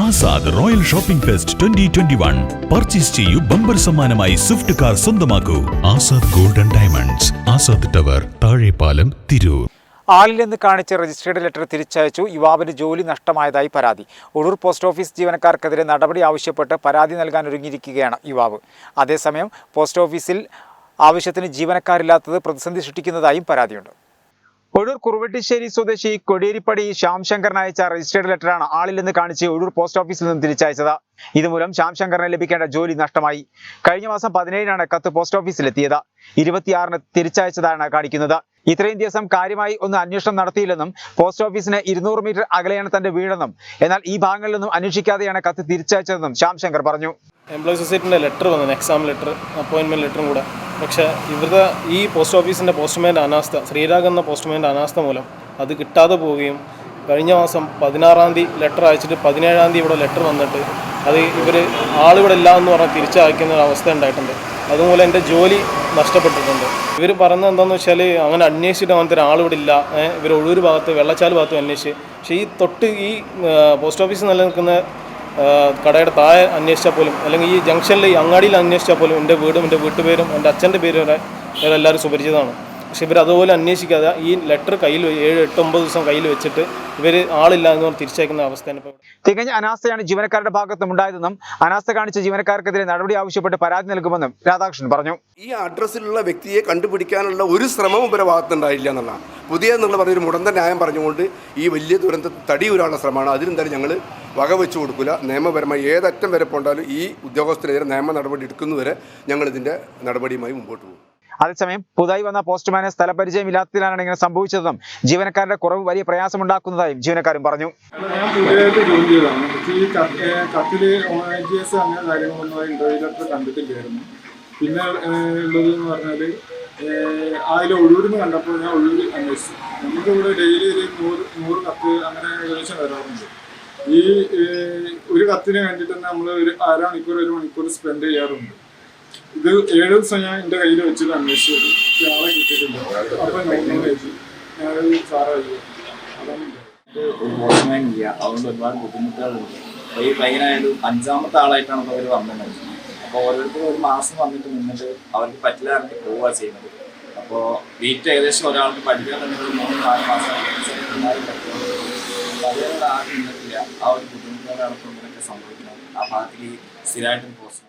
Azad royal shopping fest twenty twenty one. Purchase ചെയ്യൂ bumper സമ്മാനമായി Swift car സ്വന്തമാക്കൂ. Azad golden diamonds Azad tower Thazhepalam Tirur. ആളില്ലെന്ന് കാണിച്ച registered letter തിരിച്ചയച്ചു യുവാവിന് ജോലി നഷ്ടമായതായി പരാതി. ഒഴൂർ പോസ്റ്റ് ഓഫീസ് ജീവനക്കാർക്കെതിരെ നടപടി ആവശ്യപ്പെട്ട് പരാതി നൽകാൻ ഒരുങ്ങിയിരിക്കുകയാണ് യുവാവ്. അതേസമയം പോസ്റ്റ് ഓഫീസിൽ ആവശ്യത്തിന് ജീവനക്കാരില്ലാത്തത് പ്രതിസന്ധി സൃഷ്ടിക്കുന്നതായും പരാതിയുണ്ട്. ഒഴൂർ കുറുവട്ടിശ്ശേരി സ്വദേശി കൊടിയേരിപ്പടി ശ്യാം ശങ്കറിന് അയച്ച രജിസ്ട്രേഡ് ലെറ്ററാണ് നിന്ന് കാണിച്ച് ഒഴൂർ പോസ്റ്റ് ഓഫീസിൽ നിന്ന് തിരിച്ചയച്ചത്. ഇതുമൂലം ശ്യാം ശങ്കറിന് ലഭിക്കേണ്ട ജോലി നഷ്ടമായി. കഴിഞ്ഞ മാസം പതിനേഴിനാണ് കത്ത് പോസ്റ്റ് ഓഫീസിലെത്തിയത് ഇരുപത്തിയാറിന് തിരിച്ചയച്ചതാണ് കാണിക്കുന്നത്. ഇത്രയും ദിവസം കാര്യമായി ഒന്ന് അന്വേഷണം നടത്തിയില്ലെന്നും പോസ്റ്റ് ഓഫീസിന് ഇരുന്നൂറ് മീറ്റർ അകലെയാണ് തന്റെ വീടെന്നും എന്നാൽ ഈ ഭാഗങ്ങളിൽ നിന്നും അന്വേഷിക്കാതെയാണ് കത്ത് തിരിച്ചയച്ചതെന്നും ശ്യാം ശങ്കർ പറഞ്ഞു എംപ്ലോയി സൊസൈറ്റിന്റെ ലെറ്റർ വന്നു എക്സാം ലെറ്റർ അപ്പോയിന്റ്മെന്റ് ലെറ്ററും കൂടെ. പക്ഷേ ഇവരുടെ ഈ പോസ്റ്റ് ഓഫീസിന്റെ പോസ്റ്റ്മാന്റെ അനാസ്ഥ ശ്രീരാഗ് എന്ന പോസ്റ്റ്മാന്റെ അനാസ്ഥ മൂലം അത് കിട്ടാതെ പോവുകയും കഴിഞ്ഞ മാസം പതിനാറാം തീയതി ലെറ്റർ അയച്ചിട്ട് പതിനേഴാം തീയതി ഇവിടെ ലെറ്റർ വന്നിട്ട് അത് ഇവർ ആളിവിടെ ഇല്ല എന്ന് പറഞ്ഞാൽ തിരിച്ചയക്കുന്ന ഒരു അവസ്ഥ ഉണ്ടായിട്ടുണ്ട്. അതുമൂലം എന്റെ ജോലി നഷ്ടപ്പെട്ടിട്ടുണ്ട്. ഇവർ പറയുന്നത് എന്താണെന്ന് വെച്ചാൽ അങ്ങനെ അന്വേഷിച്ചിട്ട് അങ്ങനത്തെ ഒരാളിവിടെ ഇല്ല. ഇവർ ഒഴൂർ ഭാഗത്ത് വെള്ളച്ചാൽ ഭാഗത്തും അന്വേഷിച്ച്. പക്ഷേ ഈ തൊട്ട് ഈ പോസ്റ്റ് ഓഫീസ് നിലനിൽക്കുന്ന കടയുടെ താഴെ അന്വേഷിച്ചാൽ പോലും അല്ലെങ്കിൽ ഈ ജംഗ്ഷനിൽ അങ്ങാടിയിൽ അന്വേഷിച്ചാൽ പോലും എന്റെ വീടും എന്റെ വീട്ടുപേരും എന്റെ അച്ഛന്റെ പേരും വരെ ഇവരെല്ലാവരും സുപരിചിതമാണ്. പക്ഷേ ഇവർ അതുപോലെ അന്വേഷിക്കാതെ ഈ ലെറ്റർ കയ്യിൽ ഏഴ് എട്ട് ഒമ്പത് ദിവസം കയ്യിൽ വെച്ചിട്ട് ഇവർ ആളില്ല എന്ന് പറഞ്ഞ് തിരിച്ചയക്കുന്ന അവസ്ഥയാണ് ഇപ്പോൾ തികഞ്ഞ അനാസ്ഥയാണ് ജീവനക്കാരുടെ ഭാഗത്തും ഉണ്ടായതെന്നും അനാസ്ഥ കാണിച്ച ജീവനക്കാർക്കെതിരെ നടപടി ആവശ്യപ്പെട്ട് പരാതി നൽകുമെന്നും രാധാകൃഷ്ണൻ പറഞ്ഞു. ഈ അഡ്രസ്സിലുള്ള വ്യക്തിയെ കണ്ടുപിടിക്കാനുള്ള ഒരു ശ്രമവും ഇവരെ ഭാഗത്തുണ്ടായില്ല എന്നുള്ളതാണ്. പുതിയ എന്നുള്ള പറഞ്ഞൊരു മുടന്ത ന്യായം പറഞ്ഞുകൊണ്ട് ഈ വലിയ ദുരന്ത ദുരന്തം തടിയൂരാനുള്ള ശ്രമമാണ്. അതിനെന്തായാലും ഞങ്ങൾ വകവെച്ചു കൊടുക്കില്ല നിയമപരമായി ഏതറ്റം വരെ പോണ്ടാലും ഈ ഉദ്യോഗസ്ഥരെതിരെ നിയമ നടപടി എടുക്കുന്നവരെ ഞങ്ങളിതിന്റെ നടപടിയുമായി മുമ്പോട്ട് പോകും. അതേസമയം പുതുതായി വന്ന പോസ്റ്റ്മാനെ സ്ഥലപരിചയമില്ലാത്തതിനാണ് ഇങ്ങനെ സംഭവിച്ചതെന്നും ജീവനക്കാരുടെ കുറവ് വലിയ പ്രയാസമുണ്ടാക്കുന്നതായും ജീവനക്കാരും പറഞ്ഞു. പിന്നെ ഉള്ളതെന്ന് പറഞ്ഞാൽ അതിൽ ഒഴൂരിന്ന് കണ്ടപ്പോൾ ഞാൻ ഒഴൂര് അന്വേഷിച്ചു. നമുക്കിവിടെ ഡെയിലി ഒരു നൂറ് നൂറ് കത്ത് അങ്ങനെ ഏകദേശം വരാറുണ്ട്. ഈ ഒരു കത്തിന് വേണ്ടിയിട്ട് തന്നെ നമ്മൾ ഒരു അര മണിക്കൂർ ഒരു മണിക്കൂർ സ്പെൻഡ് ചെയ്യാറുണ്ട്. ഇത് ഏഴ് ദിവസം ഞാൻ എന്റെ കയ്യിൽ വെച്ചിട്ട് അന്വേഷിച്ചു ആളെ കിട്ടിയിട്ടില്ല. അപ്പം നോക്കുന്ന എഴുതി ഞാനത് സാറാ അതാണ് ഉണ്ടായത്. ഒരു അതുകൊണ്ട് ഒരുപാട് ബുദ്ധിമുട്ടുകളുണ്ട്. ഈ പയ്യനായാലും അഞ്ചാമത്തെ ആളായിട്ടാണ് ഇപ്പോൾ അവർ വന്നത് അപ്പോൾ ഓരോരുത്തരും ഒരു മാസം വന്നിട്ട് നിന്നിട്ട് അവർക്ക് പറ്റില്ല എന്നിട്ട് പോവുക ചെയ്യുന്നത്. അപ്പോൾ വീട്ടിൽ ഏകദേശം ഒരാൾക്ക് പഠിക്കാൻ തന്നെ ഒരു മൂന്ന് നാല് മാസം ആരും നിന്നിട്ടില്ല ആ ഒരു ബുദ്ധിമുട്ടുകളാണ് ഇപ്പോൾ ഇങ്ങനെയൊക്കെ സംഭവിക്കുന്നത്. ആ ഭാഗത്തേക്ക് സ്ഥിരമായിട്ടും പോസ്റ്റ്